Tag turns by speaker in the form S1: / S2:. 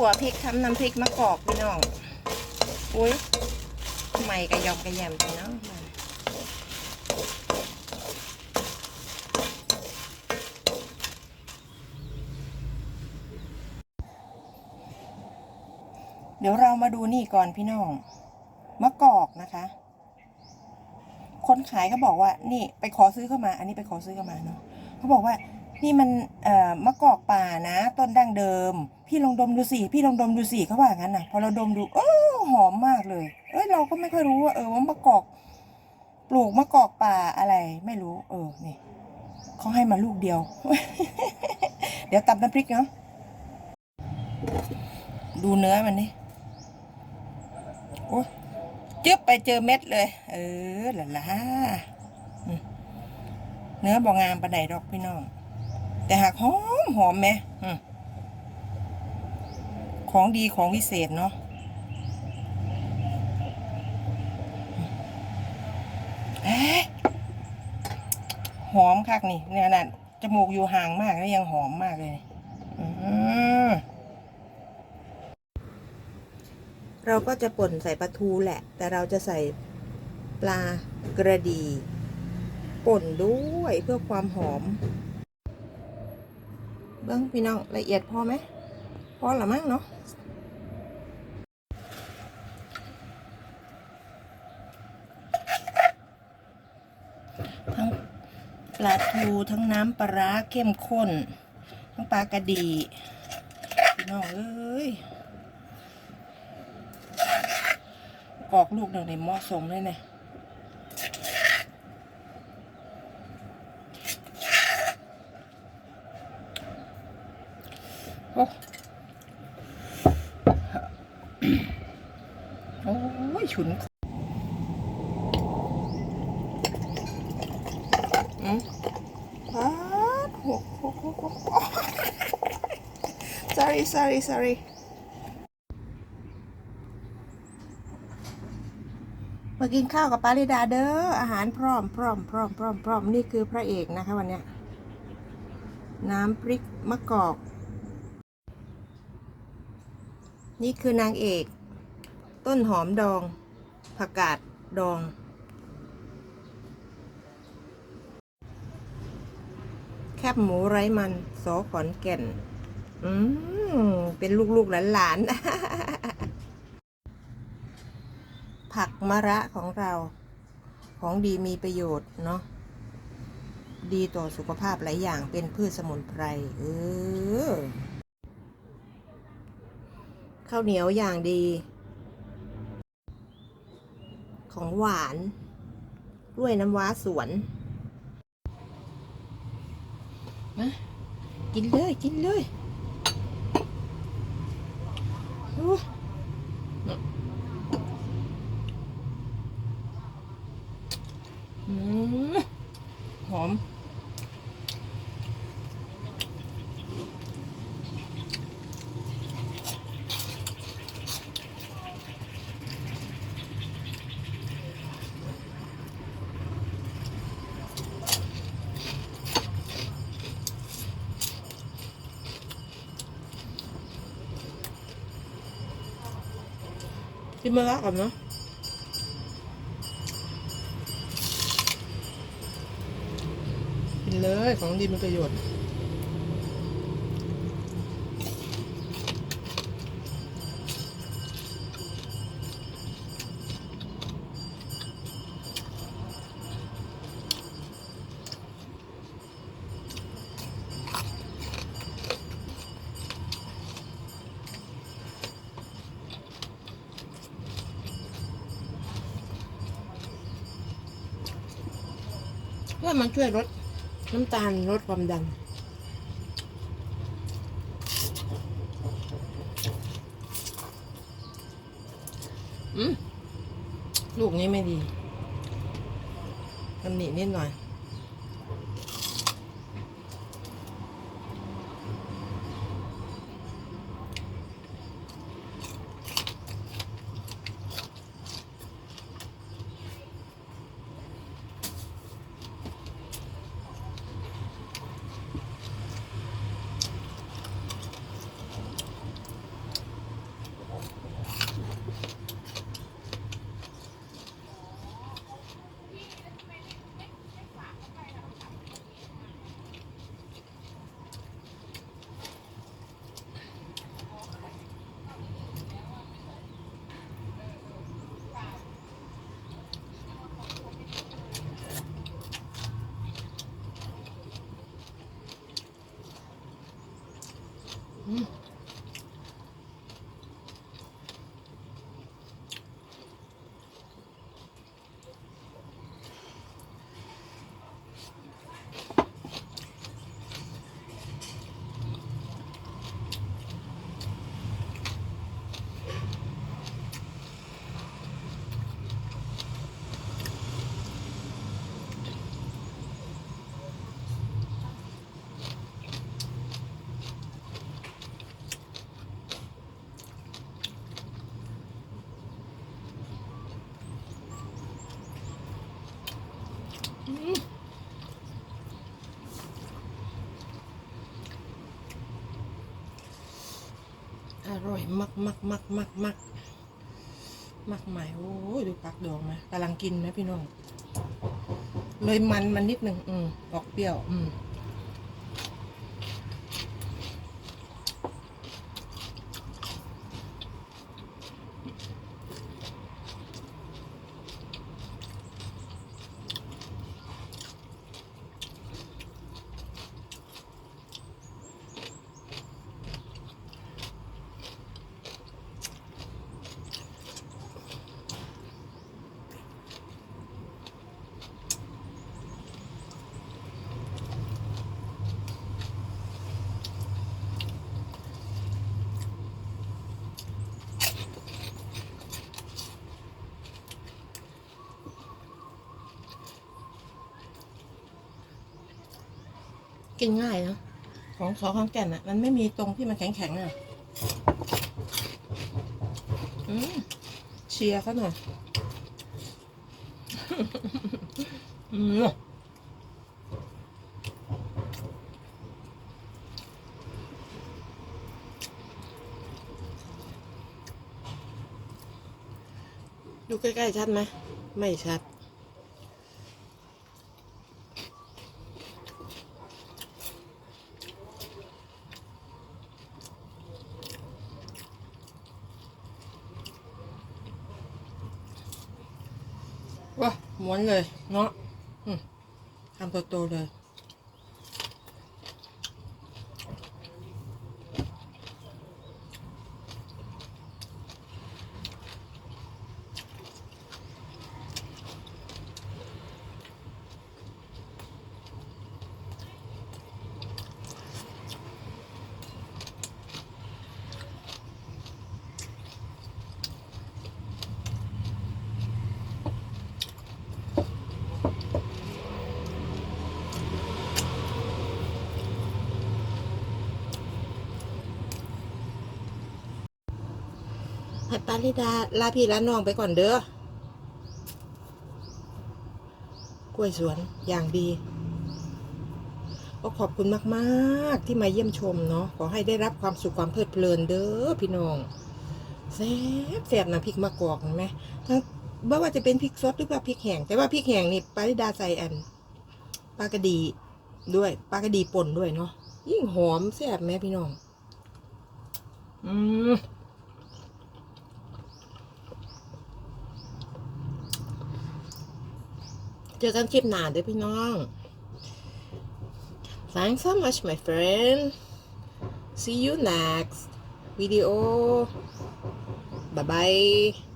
S1: ขัวพริกทำน้ำพริกมะกอกพี่น้อง อุ้ยใหม่กระยอมกระแยมจังเนาะเดี๋ยวเรามาดูนี่ก่อนพี่น้องมะกอกนะคะ คนขายเขาบอกว่า นี่ไปขอซื้อเข้ามา อันนี้ไปขอซื้อเข้ามาเนาะเขาบอกว่า นี่มันเอ่อมะกอกป่านะ ต้นดั้งเดิม พี่ลองดมดูสิพี่ลองดมดูสิเขาว่างั้นนะพอเราดมดู เออหอมมากเลย เอ้ยเราก็ไม่ค่อยรู้ว่าเออว่ามะกอก ปลูกมะกอกป่าอะไร ไม่รู้ เออนี่เขาให้มาลูกเดียว เดี๋ยวตำน้ำพริกเนาะดูเนื้อมันนี่โอ้จึ๊บไปเจอเม็ดเลย เออหล่ะล่ะเนื้อบอกงามปะไดดอกพี่น้อง แต่หากหอมหอมไหมของดีของวิเศษเนาะหอมคักนี่เนี่ยน่ะจมูกอยู่ห่างมากแล้วยังหอมมากเลยเราก็จะป่นใส่ปลาทูแหละ แต่เราจะใส่ปลากระดี ป่นด้วยเพื่อความหอม เบิ้งพี่น้องละเอียดพอไหมพอละมั้งเนาะทั้งปลาทูทั้งน้ำปลาร้าเข้มข้น ทั้งปลากระดีพี่น้องเอ้ยกอกลูกหนึ่งในหมาะสมเลยเนี่ย โอ้โอ้ยฉุนอืมพัดหกหกหกหก sorry sorry sorry มากินข้าวกับปาริดาเด้ออาหารพร้อมพร้อมพร้อมพร้อมพร้อมนี่คือพระเอกนะคะวันเนี้ยน้ำพริกมะกอก นี่คือนางเอก ต้นหอมดอง ผักกาดดอง แคบหมูไร้มันสอขอนแก่น อืม เป็นลูกๆหลานๆ ผักมะระของเรา ของดีมีประโยชน์เนาะ ดีต่อสุขภาพหลายอย่างเป็นพืชสมุนไพร เออ ข้าวเหนียวอย่างดี ของหวานด้วยน้ำว้าสวนมากินเลย กินเลยโอ้อืมหอม กินมะระก่อนเนาะกินเลยของดีมีประโยชน์ เพื่อมันช่วยลดน้ำตาลลดความดันอืมลูกนี้ไม่ดีตำหนินิดหน่อย อร่อยมากมากมากมากมากมากใหม่โอ้ยดูปักดองไหมกำลังกินไหมพี่น้อง เลยมันมันนิดหนึ่งอืมออกเปรี้ยว อืม กินง่ายนะของสอของแก่นอะ มันไม่มีตรงที่มันแข็งๆอะอืมเชียร์เขาหน่อยอืมดูใกล้ ๆ ชัดไหม ไม่ชัด ว้า ม้วนเลยเนาะทำโตๆเลย ให้ปาริดาลาพี่ลาน้องไปก่อนเด้อกล้วยสวนอย่างดีก็ขอบคุณมากๆที่มาเยี่ยมชมเนาะขอให้ได้รับความสุขความเพลิดเพลินเด้อพี่น้องแซ่บแซ่บนะพริกมะกอกเห็นไหมทั้งไม่ว่าจะเป็นพริกสดหรือว่าพริกแห้งแต่ว่าพริกแห้งนี่ปาริดาใส่อันปลากระดีด้วยปลากระดีป่นด้วยเนาะยิ่งหอมแซ่บแม่พี่น้อง อืม เจอกันคลิปหน้าด้วยพี่น้อง Thanks so much my friend See you next video Bye bye